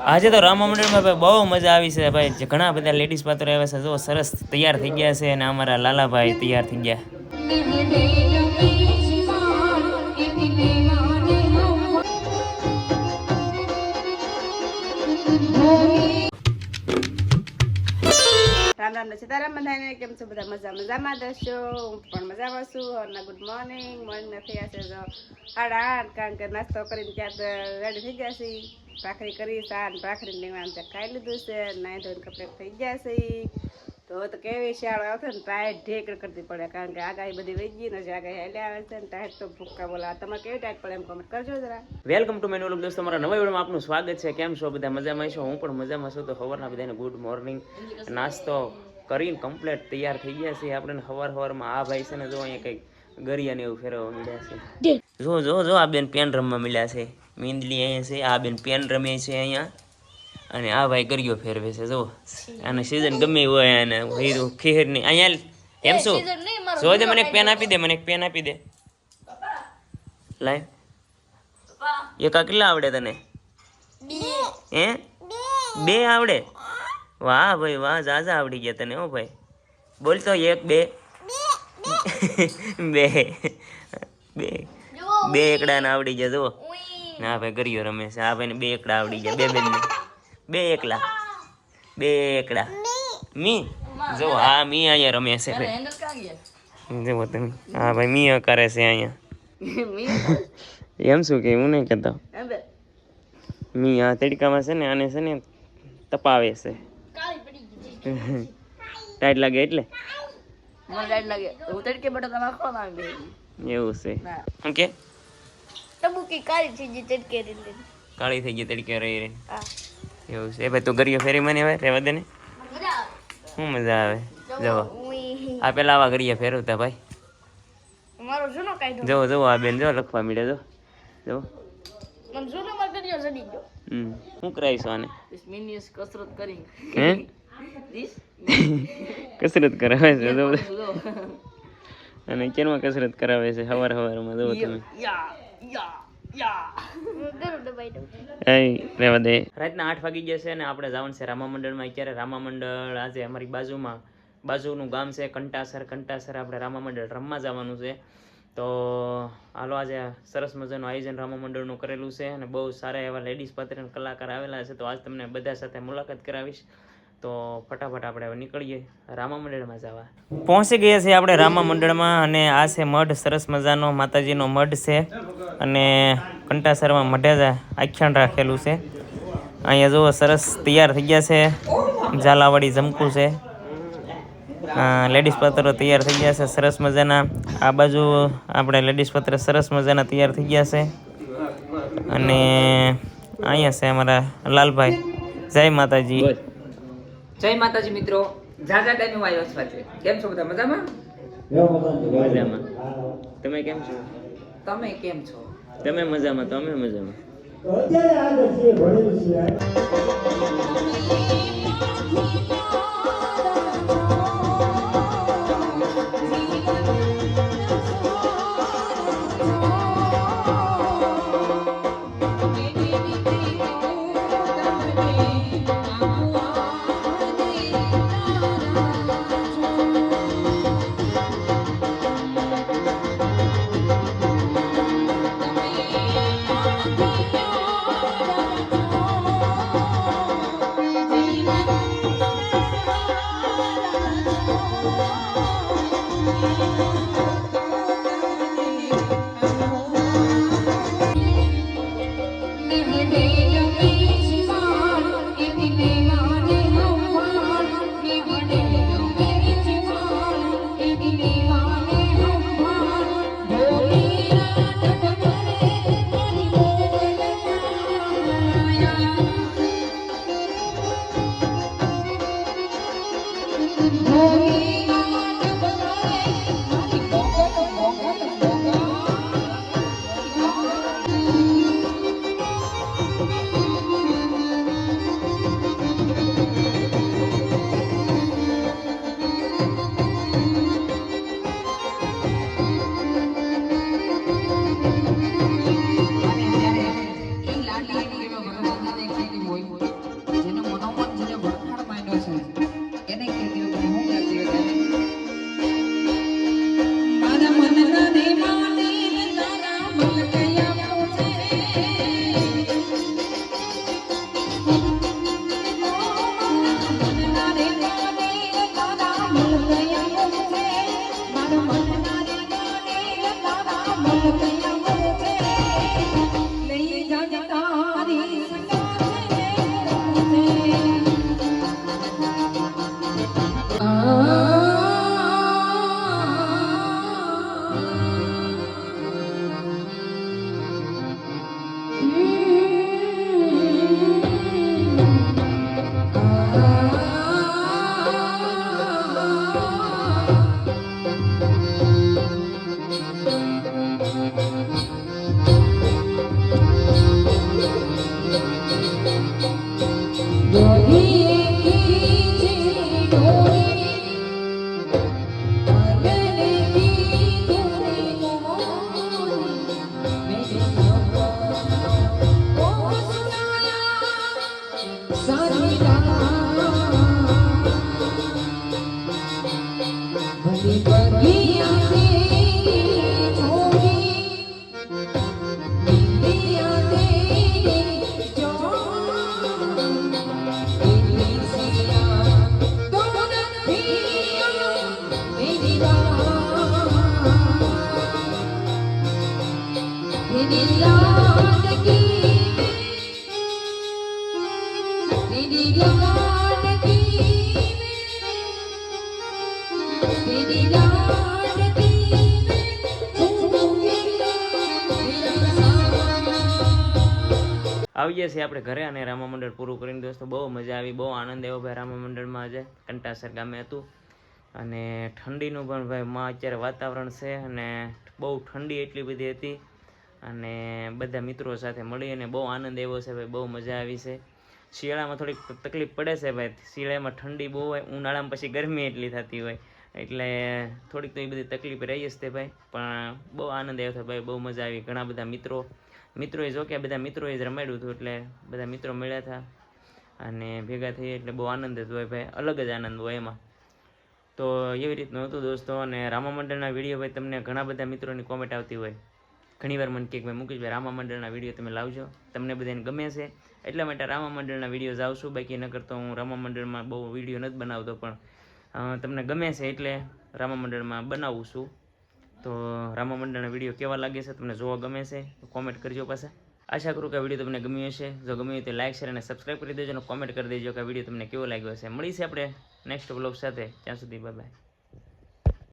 આજે તો રામા મંડળમાં ભાઈ બહુ મજા આવી છે ભાઈ. ઘણા બધા લેડીઝ પાત્રો આવ્યા છે, જો સરસ તૈયાર થઈ ગયા છે અને અમારા લાલાભાઈ તૈયાર થઈ ગયા. રામ રામ સીતારામ બધાને, કેમ છો બધા મજા મજામાં દશો? હું પણ મજામાં છું અને ગુડ મોર્નિંગ મોર્નિંગ થયા છે તો સાડા આઠ કારણ કે નાસ્તો કરીને ક્યાંક રેડી થઈ ગયા છે ભાખરી કરી સાન ભાખરી લેવાનું છે. ખાઈ લીધું છે નાઈ ધોઈને કપડે થઈ ગયા છે. તો તો કેવી શિયાળો આવશે ને ટાઈટ ઢેકડ કરતી પડે કારણ કે આગાહી બધી વહી ગઈ ને જે આગાહી હાલે આવે છે ને ટાયર તો ભૂક્કા બોલા તમારે કેવી ટાઈટ પડે એમ કમેન્ટ કરજો જરા. વેલકમ ટુ મેનુ લોક દોસ્તો મારા નવા વિડીયોમાં આપનું સ્વાગત છે. કેમ છો બધા? મજામાં છો? હું પણ મજામાં છું. તો સવારના બધાને ગુડ મોર્નિંગ નાસ્તો કરીને કમ્પ્લીટ તૈયાર થઈ ગયા છે આપણે સવાર સવારમાં આ ભાઈ છે ને જો અહીંયા કંઈક ગરિયાને એવું ફેરવવા મળ્યા છે. જો જો જો આ બેન પેન રમવા મળ્યા છે. મીંદલી અહીંયા છે આ બેન પેન રમે છે અહીંયા. અને આ ભાઈ કર્યો ફેરવે છે જો. અને સિઝન ગમે હોય અને હીરું ખીર અહીંયા એમ શું? જો દે મને એક પેન આપી દે મને એક પેન આપી દે. લાય. એકા કેટલા આવડે તને? હે? બે. આવડે? વાહ ભાઈ વાહ જાજા આવડી ગયા તને હો ભાઈ. બોલ તો એક બે. બે બે. બે. એકડા ને આવડી ગયા જુઓ. ના ભાઈ ગરિયો રમે છે. આ ભાઈને બે એકડા આવડી ગયા. બે બેન બે એકલા. બે એકડા. મી. જો હા મી અહીંયા રમે છે ભાઈ. જુઓ તમે. હા ભાઈ મી કરે છે અહીંયા. એમ શું કે હું નહીં કહેતો. મી આ તડકામાં છે ને આને છે ને તપાવે છે. ટાઈટ લાગે એટલે? મને ટાઈટ લાગે. હું તડકે બટો તમારે ના એવું છે. ના. શું કે ટબુકી કાળી થઈ ગઈ ચટકે રીતે કાળી થઈ ગઈ તડકે રહી રહી એવું છે. ભાઈ તું ગરિયો ફેરી મને હવે રહેવા દે ને. મજા શું મજા આવે? જવો. આ પેલા આવા ગરિયા ફેરવતા ભાઈ. જવો જવો આ બેન જો લખવા મળે જો. જવો. શું કરાવીશું આને? કસરત કરી. હે? કસરત કરાવે છે જો અને કેરમાં કસરત કરાવે છે? સવાર સવારમાં જવો તમે. રાતના આઠ વાગી ગયા છે અને આપણે જવાનું છે રામા મંડળમાં અત્યારે રામા મંડળ આજે અમારી બાજુમાં બાજુનું ગામ છે કંટાસર કંટાસર આપણે રામા મંડળ રમવા જવાનું છે. તો હાલો આજે સરસ મજાનું આયોજન રામા મંડળનું કરેલું છે અને બહુ સારા એવા લેડીઝ પાત્ર કલાકાર આવેલા છે. તો આજ તમને બધા સાથે મુલાકાત કરાવીશ. તો ફટાફટ આપણે હવે નીકળીએ રામા મંડળમાં જવા. પહોંચી ગયા છીએ આપણે રામા મંડળમાં અને આ છે મઢ સરસ મજાનો માતાજીનો મઢ છે અને કંટાસરમાં મઢે જ આખ્યાન રાખેલું છે. અહીંયા જુઓ સરસ તૈયાર થઈ ગયા છે. ઝાલાવાડી જમકું છે. લેડીઝ પત્રો તૈયાર થઈ ગયા છે સરસ મજાના. આ બાજુ આપણે લેડીઝ પત્ર સરસ મજાના તૈયાર થઈ ગયા છે. અને અહીંયા છે અમારા લાલભાઈ. જય માતાજી. જય માતાજી મિત્રો. ઝાઝા ટાઈમે હું આવ્યો છું આજે. કેમ છો બધા? મજામાં? મજામાં. તમે કેમ છો? તમે કેમ છો? તમે મજામાં તો અમે મજામાં. ભણેલું you. Holy I'm বলি આવીએ છીએ આપણે ઘરે અને રામા મંડળ પૂરું કરીને દોસ્તો, બહુ મજા આવી, બહુ આનંદ આવ્યો ભાઈ રામા મંડળમાં આજે, કંટાસર ગામે હતું. અને ઠંડીનું પણ ભાઈ, માં અત્યારે વાતાવરણ છે અને બહુ ઠંડી એટલી બધી હતી. અને બધા મિત્રો સાથે મળી અને બહુ આનંદ આવ્યો છે ભાઈ, બહુ મજા આવી છે. શિયાળામાં થોડીક તકલીફ પડે છે ભાઈ, શિયાળામાં ઠંડી બહુ હોય, ઉનાળામાં પછી ગરમી એટલી થતી હોય. એટલે થોડીક તો એ બધી તકલીફ રહી હશે ભાઈ. પણ બહુ આનંદ આવ્યો હતો ભાઈ, બહુ મજા આવી. ઘણા બધા મિત્રો, મિત્રોએ જો કે બધા મિત્રોએ જ રમાડ્યું હતું એટલે બધા મિત્રો મળ્યા હતા અને ભેગા થઈએ એટલે બહુ આનંદ જ હોય ભાઈ, અલગ જ આનંદ હોય એમાં. તો એવી રીતનું હતું દોસ્તો અને રામા મંડળના વીડિયો ભાઈ તમને ઘણા બધા મિત્રોની કોમેન્ટ આવતી હોય. ઘણીવાર મને કે ભાઈ મુકેશભાઈ રામા મંડળના વીડિયો તમે લાવજો. તમને બધાને ગમે છે. એટલા માટે રામા મંડળના વીડિયો જાઉં છું. બાકી નકર તો હું રામા મંડળમાં બહુ વીડિયો નથી બનાવતો પણ તમને ગમે છે એટલે રામા મંડળમાં બનાવું છું. તો રામા મંડળના વીડિયો કેવા લાગે છે તમને જોવા ગમે છે તો કોમેન્ટ કરજો પાછા. આશા કરું કે વીડિયો તમને ગમ્યો હશે. જો ગમ્યું તો લાઈક શેર અને સબસ્ક્રાઈબ કરી દેજો અને કોમેન્ટ કરી દેજો કે વીડિયો તમને કેવો લાગ્યો છે. મળી છે આપણે નેક્સ્ટ બ્લોગ સાથે. ત્યાં સુધી બાય